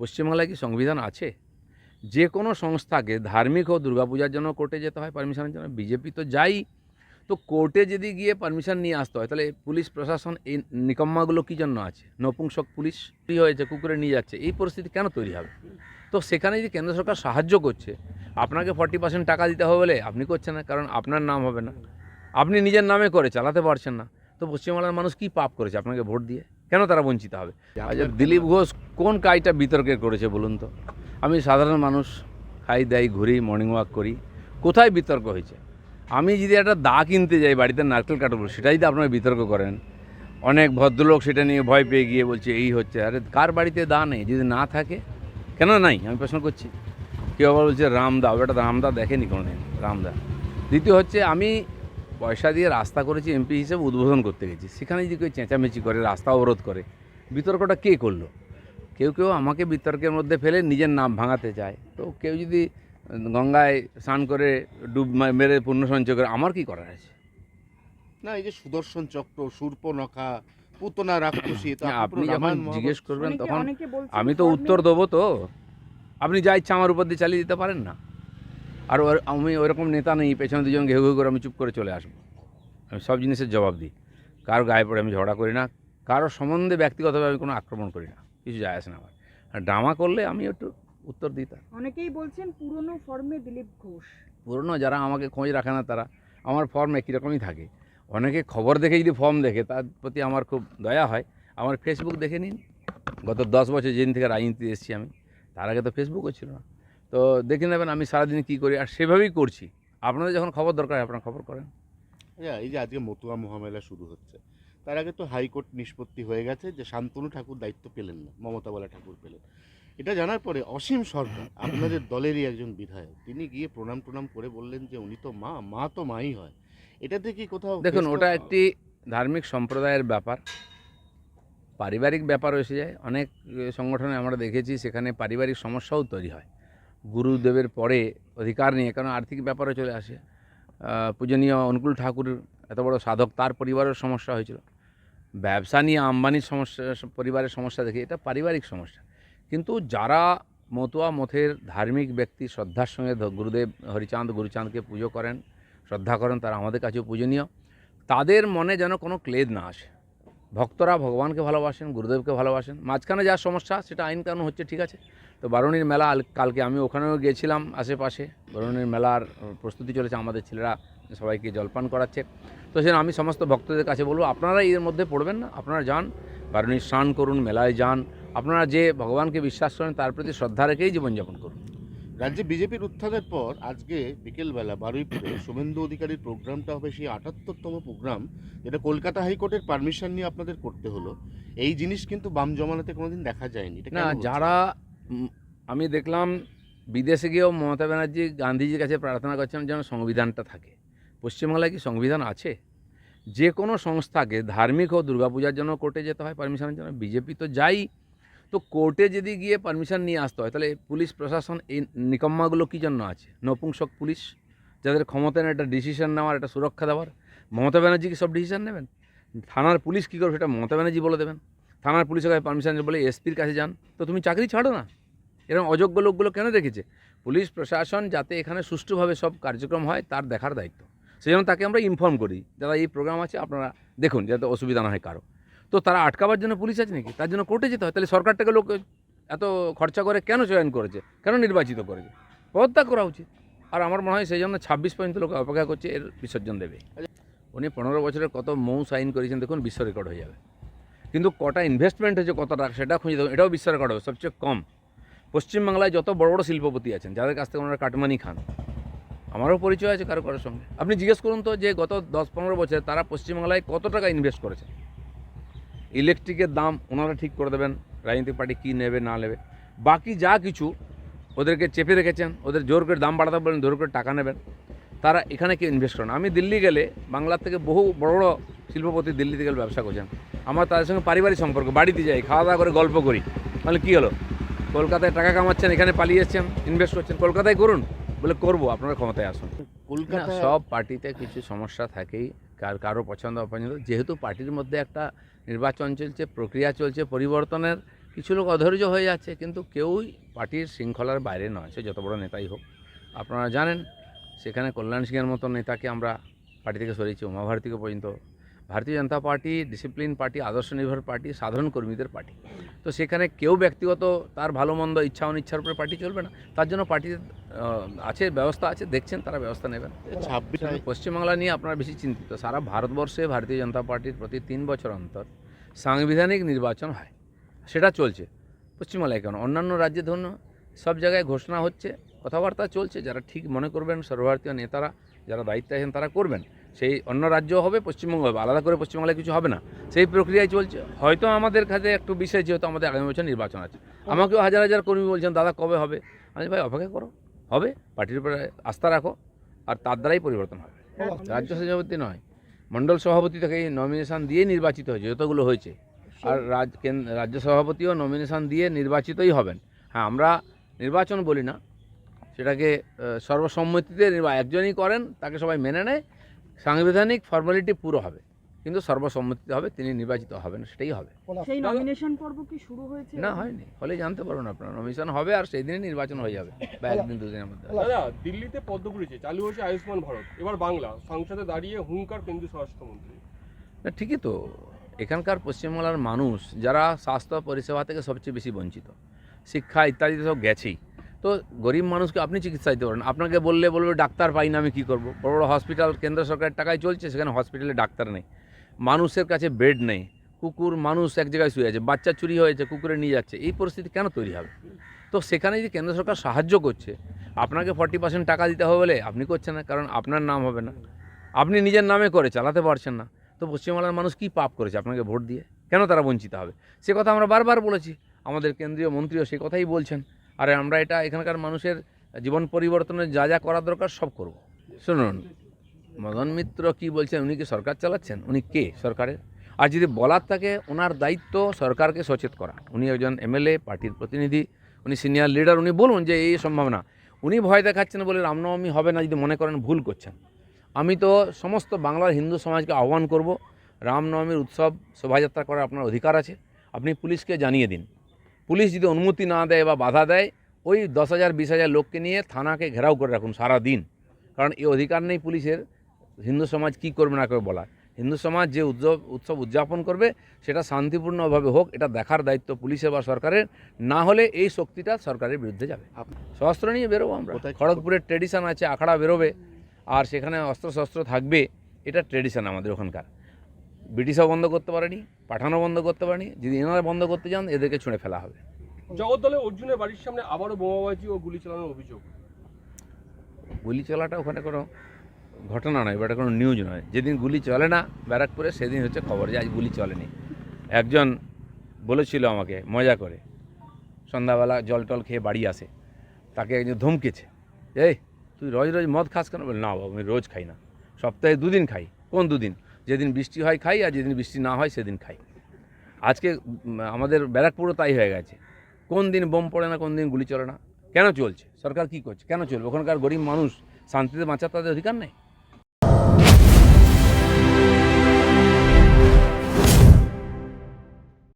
পশ্চিমবাংলায় কি সংবিধান আছে? যে কোনো সংস্থাকে ধার্মিক ও দুর্গাপূজার জন্য কোর্টে যেতে হয়, পারমিশনের জন্য। বিজেপি তো যাই। তো কোর্টে যদি গিয়ে পারমিশন নিয়ে আসতে হয়, তাহলে পুলিশ প্রশাসন এই নিকম্মাগুলো কী জন্য আছে? নপুংসক পুলিশ কী হয়েছে? কুকুরে নিয়ে যাচ্ছে। এই পরিস্থিতি কেন তৈরি হবে? তো সেখানে যদি কেন্দ্র সরকার সাহায্য করছে, আপনাকে ফর্টি পার্সেন্ট টাকা দিতে হবে বলে আপনি করছেন না, কারণ আপনার নাম হবে না। আপনি নিজের নামে করে চালাতে পারছেন না। তো পশ্চিমবাংলার মানুষ কি পাপ করেছে? আপনাকে ভোট দিয়ে? কেন তারা বঞ্চিত হবে? আচ্ছা দিলীপ ঘোষ কোন কাজটা বিতর্কের করেছে বলুন তো? আমি সাধারণ মানুষ খাই দাই ঘুরি মর্নিং ওয়াক করি কোথায় বিতর্ক হয়েছে? আমি যদি একটা দা কিনতে যাই বাড়িতে নারকেল কাটবো সেটা যদি আপনারা বিতর্ক করেন। অনেক ভদ্রলোক সেটা নিয়ে ভয় পেয়ে গিয়ে বলছে এই হচ্ছে। আরে কার বাড়িতে দা নেই? যদি না থাকে? কেন নাই? আমি প্রশ্ন করছি। কেউ আবার বলছে রামদা ওটা রামদা দেখেনি কোনোদিন রামদা দ্বিতীয় হচ্ছে আমি পয়সা দিয়ে রাস্তা করেছি এমপি হিসেবে উদ্বোধন করতে গেছি। সেখানে যদি কেউ চেঁচামেচি করে রাস্তা অবরোধ করে। বিতর্কটা কে করল? কেউ কেউ আমাকে বিতর্কের মধ্যে ফেলে নিজের নাম ভাঙাতে চায়। তো কেউ যদি গঙ্গায় স্নান করে ডুব মেরে পুণ্য সঞ্চয় করে আমার কি করার আছে? না এই যে সুদর্শন চক্র সূর্পনখা পুতনা রাক্ষসী তো আপনি যখন জিজ্ঞেস করবেন তখন আমি তো উত্তর দেবো তো। আপনি যা ইচ্ছা আমার উপর দিয়ে চালিয়ে দিতে পারেন না। আর আমি ওইরকম নেতা নেই পেছনে দুজন ঘেউ ঘেউ করে আমি চুপ করে চলে আসব। আমি সব জিনিসের জবাব দিই। কারও গায়ে পড়ে আমি ঝগড়া করি না কারও সম্বন্ধে ব্যক্তিগতভাবে আমি কোনো আক্রমণ করি না কিছু যায় আসে না আমার। আর ড্রামা করলে আমি একটু উত্তর দিই তার। অনেকেই বলছেন পুরনো ফর্মে দিলীপ ঘোষ। পুরনো যারা আমাকে খোঁজ রাখে না তারা আমার ফর্ম একই রকমই থাকে। অনেকে খবর দেখে যদি ফর্ম দেখে তার প্রতি আমার খুব দয়া হয়। আমার ফেসবুক দেখে নিন। গত দশ বছর যেদিন থেকে রাজনীতি এসেছি আমি তার আগে তো ফেসবুকও ছিল না। তো দেখে নেবেন আমি সারাদিন কী করি আর সেভাবেই করছি। আপনাদের যখন খবর দরকার হয় আপনারা খবর করেন। আচ্ছা, এই যে আজকে মতুয়া মহামেলা শুরু হচ্ছে। তার আগে তো হাইকোর্ট নিষ্পত্তি হয়ে গেছে যে শান্তনু ঠাকুর দায়িত্ব পেলেন না মমতা বলা ঠাকুর পেলেন। এটা জানার পরে অসীম সরকার আপনাদের দলেরই একজন বিধায়ক তিনি গিয়ে প্রণাম টনাম করে বললেন যে উনি তো মা মা তো মাই হয়। এটাতে কি কোথাও দেখুন ওটা একটি ধার্মিক সম্প্রদায়ের ব্যাপার। পারিবারিক ব্যাপার এসে যায়। অনেক সংগঠনে আমরা দেখেছি সেখানে পারিবারিক সমস্যাও তৈরি হয়। গুরুদেবের পরে অধিকার নিয়ে কারণ আর্থিক ব্যাপারে চলে আসে। পূজনীয় অনুকূল ঠাকুর, এত বড় সাধক, তার পরিবারের সমস্যা হয়েছিল। ব্যবসা নিয়ে আম্বানির সমস্যা, পরিবারের সমস্যা দেখে, এটা পারিবারিক সমস্যা। কিন্তু যারা মতুয়া মথের ধার্মিক ব্যক্তি, শ্রদ্ধার সঙ্গে গুরুদেব হরিচাঁদ, গুরুচাঁদকে পুজো করেন, শ্রদ্ধা করেন, তারা আমাদের কাছেও পূজনীয়, তাদের মনে যেন কোনো ক্লেদ না আসে। ভক্তরা ভগবানকে ভালোবাসেন, গুরুদেবকে ভালোবাসেন। মাঝখানে যা সমস্যা, সেটা আইন কানুন হচ্ছে, ঠিক আছে? তো বারুণীর মেলা কালকে আমি ওখানেও গিয়েছিলাম আশেপাশে। বারুণীর মেলার প্রস্তুতি চলেছে আমাদের ছেলেরা, সবাইকে জলপান করাচ্ছে। তো সেখানে আমি সমস্ত ভক্তদের কাছে বলব, আপনারা এর মধ্যে পড়বেন না, আপনারা যান, বারুণীর স্নান করুন, মেলায় যান। আপনারা যে ভগবানকে বিশ্বাস করেন, তার প্রতি শ্রদ্ধা রেখেই জীবনযাপন করুন। রাজ্যে বিজেপির উত্থানের পর আজকে বিকেলবেলা বারুইপুরে শুভেন্দু অধিকারীর প্রোগ্রামটা হবে সেই আটাত্তরতম প্রোগ্রাম যেটা কলকাতা হাইকোর্টের পারমিশন নিয়ে আপনাদের করতে হলো। এই জিনিস কিন্তু বাম জমানাতে কোনোদিন দেখা যায়নি। না যারা আমি দেখলাম বিদেশে গিয়েও মমতা ব্যানার্জি গান্ধীজির কাছে প্রার্থনা করছেন যেন সংবিধানটা থাকে। পশ্চিমবাংলায় কি সংবিধান আছে? যে কোনো সংস্থাকে ধার্মিক ও দুর্গাপূজার জন্য কোর্টে যেতে হয় পারমিশনের জন্য। বিজেপি তো যাই তো কোর্টে যদি গিয়ে পারমিশন নিয়ে আসতে হয়, তাহলে পুলিশ প্রশাসন এই নিকম্মাগুলো কী জন্য আছে? নপুংসক পুলিশ, যাদের ক্ষমতা নেই একটা ডিসিশন নেওয়ার, একটা সুরক্ষা দেওয়ার, মমতা ব্যানার্জি কি সব ডিসিশন নেবেন? থানার পুলিশ কী করবে সেটা মমতা ব্যানার্জি বলে দেবেন। থানার পুলিশের কাছে পারমিশন বলে এসপির কাছে যান। তো তুমি চাকরি ছাড়ো না। এরকম অযোগ্য লোকগুলো কেন রেখেছে পুলিশ প্রশাসন যাতে এখানে সুষ্ঠুভাবে সব কার্যক্রম হয়, তার দেখার দায়িত্ব। সেই জন্য তাকে আমরা ইনফর্ম করি। দাদা এই প্রোগ্রাম আছে, আপনারা দেখুন, যাতে অসুবিধা না হয় কারও। তো তারা আটকাবার জন্য পুলিশ আছে নাকি? তার জন্য কোর্টে যেতে হয়। তাহলে সরকারটাকে লোক এত খরচা করে কেন চয়ন করেছে? কেন নির্বাচিত করেছে? পদত্যাগ করা উচিত। আর আমার মনে হয় সেই জন্য ছাব্বিশ পর্যন্ত লোক অপেক্ষা করছে, এর বিসর্জন দেবে। উনি পনেরো বছরের কত মৌ সাইন করেছেন, দেখুন, বিশ্ব রেকর্ড হয়ে যাবে। কিন্তু কটা ইনভেস্টমেন্ট হয়েছে কত টাকা সেটা খুঁজে দেখুন। এটাও বিশ্ব রেকর্ড হবে, সবচেয়ে কম। পশ্চিমবাংলায় যত বড় বড় শিল্পপতি আছেন, যাদের কাছ থেকে ওনারা কাটমানি খান, আমারও পরিচয় আছে কারও কারোর সঙ্গে। আপনি জিজ্ঞেস করুন তো যে গত দশ পনেরো বছরে তারা পশ্চিমবাংলায় কত টাকা ইনভেস্ট করেছে? ইলেকট্রিকের দাম ওনারা ঠিক করে দেবেন রাজনৈতিক পার্টি কী নেবে না নেবে। বাকি যা কিছু ওদেরকে চেপে রেখেছেন ওদের জোর করে দাম বাড়াতে বলেন জোর করে টাকা নেবেন তারা এখানে কেউ ইনভেস্ট করেন? আমি দিল্লি গেলে বাংলার থেকে বহু বড় বড় শিল্পপতি দিল্লিতে গেলে ব্যবসা করছেন। আমার তাদের সঙ্গে পারিবারিক সম্পর্ক বাড়িতে যাই খাওয়া দাওয়া করে গল্প করি। তাহলে কী হলো? কলকাতায় টাকা কামাচ্ছেন এখানে পালিয়ে এসছেন ইনভেস্ট করছেন কলকাতায় করুন। বলে করব আপনারা ক্ষমতায় আসুন। কলকাতা সব পার্টিতে কিছু সমস্যা থাকেই। কার, কারও পছন্দ অপছন্দ যেহেতু পার্টির মধ্যে একটা নির্বাচন চলছে, প্রক্রিয়া চলছে, পরিবর্তনের কিছু লোক অধৈর্য হয়ে যাচ্ছে, কিন্তু কেউই পার্টির শৃঙ্খলার বাইরে নয়, সে যত বড় নেতাই হোক। আপনারা জানেন, সেখানে কল্যাণ সিংয়ের মতো নেতাকে আমরা পার্টি থেকে সরিয়েছি, উমাভারতীকে পর্যন্ত ভারতীয় জনতা পার্টি ডিসিপ্লিন পার্টি আদর্শ নির্ভর পার্টি সাধারণ কর্মীদের পার্টি। তো সেখানে কেউ ব্যক্তিগত তার ভালো মন্দ ইচ্ছা অনিচ্ছার উপরে পার্টি চলবে না। তার জন্য পার্টির আছে ব্যবস্থা আছে দেখছেন তারা ব্যবস্থা নেবেন। ছাব্বিশ পশ্চিমবাংলা নিয়ে আপনারা বেশি চিন্তিত। সারা ভারতবর্ষে ভারতীয় জনতা পার্টির প্রতি তিন বছর অন্তর সাংবিধানিক নির্বাচন হয়। সেটা চলছে। পশ্চিমবাংলায় কেন? অন্যান্য রাজ্যে ধরুন সব জায়গায় ঘোষণা হচ্ছে কথাবার্তা চলছে। যারা ঠিক মনে করবেন সর্বভারতীয় নেতারা যারা দায়িত্বে আছেন তারা করবেন। সেই অন্য রাজ্য হবে, পশ্চিমবঙ্গ হবে, আলাদা করে পশ্চিমবাংলায় কিছু হবে না। সেই প্রক্রিয়ায় চলছে। হয়তো আমাদের কাছে একটু বিশেষ যেহেতু আমাদের আগামী বছর নির্বাচন আছে। আমাকেও হাজার হাজার কর্মী বলছেন, দাদা, কবে হবে? আমি ভাই, অপেক্ষা করো। হবে, পার্টির উপরে আস্থা রাখো, আর তার দ্বারাই পরিবর্তন হবে। রাজ্য সভাপতি নয়, মণ্ডল সভাপতি থেকে নমিনেশন দিয়ে নির্বাচিত হয়েছে, যতগুলো হয়েছে। আর রাজ রাজ্য সভাপতিও নমিনেশন দিয়ে নির্বাচিতই হবেন। হ্যাঁ আমরা নির্বাচন বলি না। সেটাকে সর্বসম্মতিতে একজনই করেন, তাকে সবাই মেনে নেয় সাংবিধানিক ফর্মালিটি পুরো হবে কিন্তু সর্বসম্মতিতে হবে তিনি নির্বাচিত হবেন সেটাই হবে। সেই নমিনেশন পর্ব কি শুরু হয়েছে? না হয়নি। হলে জানতে পারবেন আপনার। নমিনেশন হবে আর সেই দিনই নির্বাচন হয়ে যাবে বা একদিন দুদিনের মধ্যে। দাদা দিল্লিতে পদ্ম পুড়েছে চালু হয়েছে আয়ুষ্মান ভারত। এবার বাংলা সংসদে দাঁড়িয়ে হুঙ্কার কেন্দ্রীয় স্বরাষ্ট্রমন্ত্রী। না ঠিকই তো। এখানকার পশ্চিমবাংলার মানুষ যারা স্বাস্থ্য পরিষেবা থেকে সবচেয়ে বেশি বঞ্চিত শিক্ষা ইত্যাদি তো সব গেছেই। তো গরিব মানুষকে আপনি চিকিৎসা দিতে পারেন। আপনাকে বললে বলবে, ডাক্তার পাই না আমি কী করব? বড় বড় হসপিটাল কেন্দ্র সরকারের টাকায় চলছে, সেখানে হসপিটালে ডাক্তার নেই। মানুষের কাছে বেড নেই। কুকুর, মানুষ এক জায়গায় শুয়ে আছে। বাচ্চা চুরি হয়েছে, কুকুরে নিয়ে যাচ্ছে। এই পরিস্থিতি কেন তৈরি হবে? তো সেখানে যদি কেন্দ্র সরকার সাহায্য করছে, আপনাকে ফর্টি পার্সেন্ট টাকা দিতে হবে বলে আপনি করছেন না, কারণ আপনার নাম হবে না। আপনি নিজের নামে করে চালাতে পারছেন না। তো পশ্চিমবাংলার মানুষ কী পাপ করেছে আপনাকে ভোট দিয়ে? কেন তারা বঞ্চিত হবে? সে কথা আমরা বারবার বলেছি। আমাদের কেন্দ্রীয় মন্ত্রীও সে কথাই বলছেন। আর আমরা এটা এখানকার মানুষের জীবন পরিবর্তনে যা যা করা দরকার সব করব। শুনুন, মদন মিত্র কি বলছেন? উনি কি সরকার চালাচ্ছেন? উনি কে সরকারের? আর যদি বলার থাকে, ওনার দায়িত্ব সরকারকে সচেত করা। উনি একজন এমএলএ, পার্টির প্রতিনিধি, উনি সিনিয়র লিডার, উনি বলুন যে এই সম্ভাবনা। উনি ভয় দেখাচ্ছেন বলে রামনবমী হবে না যদি মনে করেন ভুল করছেন। আমি তো সমস্ত বাংলার হিন্দু সমাজকে আহ্বান করব, রামনবমীর উৎসব শোভাযাত্রা করার আপনার অধিকার আছে। আপনি পুলিশকে জানিয়ে দিন। পুলিশ যদি অনুমতি না দেয় বা বাধা দেয় ওই দশ হাজার বিশ হাজার লোককে নিয়ে থানাকে ঘেরাও করে রাখুন সারা দিন কারণ এই অধিকার নেই পুলিশের। হিন্দু সমাজ কী করবে না করবে বলার। হিন্দু সমাজ যে উৎসব উৎসব উদযাপন করবে সেটা শান্তিপূর্ণভাবে হোক এটা দেখার দায়িত্ব পুলিশের বা সরকারের। না হলে এই শক্তিটা সরকারের বিরুদ্ধে যাবে। শস্ত্র নিয়ে বেরোবো আমরা। খড়গপুরের ট্রেডিশন আছে আখড়া বেরোবে। আর সেখানে অস্ত্র শস্ত্র থাকবে এটা ট্রেডিশন আমাদের ওখানকার। ব্রিটিশও বন্ধ করতে পারেনি পাঠানো বন্ধ করতে পারেনি যদি এনারা বন্ধ করতে যান এদেরকে ছুঁড়ে ফেলা হবে। জগদ্দলে অর্জুনের বাড়ির সামনে আবারও বোমাবাজি ও গুলি চালানোর অভিযোগ। গুলি চলাটা ওখানে কোনো ঘটনা নয় বা এটা কোনো নিউজ নয়। যেদিন গুলি চলে না ব্যারাকপুরে সেদিন হচ্ছে খবর যে আজ গুলি চলেনি। একজন বলেছিল আমাকে মজা করে সন্ধ্যাবেলা জল টল খেয়ে বাড়ি আসে তাকে একজন ধমকেছে এই তুই রোজ রোজ মদ খাস কেন? বলে না বাবা আমি রোজ খাই না সপ্তাহে দুদিন খাই। কোন দুদিন? যেদিন বৃষ্টি হয় খাই আর যেদিন বৃষ্টি না হয় সেদিন খাই। আজকে আমাদের ব্যারাকপুরও তাই হয়ে গেছে। কোন দিন বোম পড়ে না, কোন দিন গুলি চলে না। কেন চলছে? সরকার কী করছে? কেন চলবে? ওখানকার গরিব মানুষ শান্তিতে বাঁচার তাদের অধিকার নেই?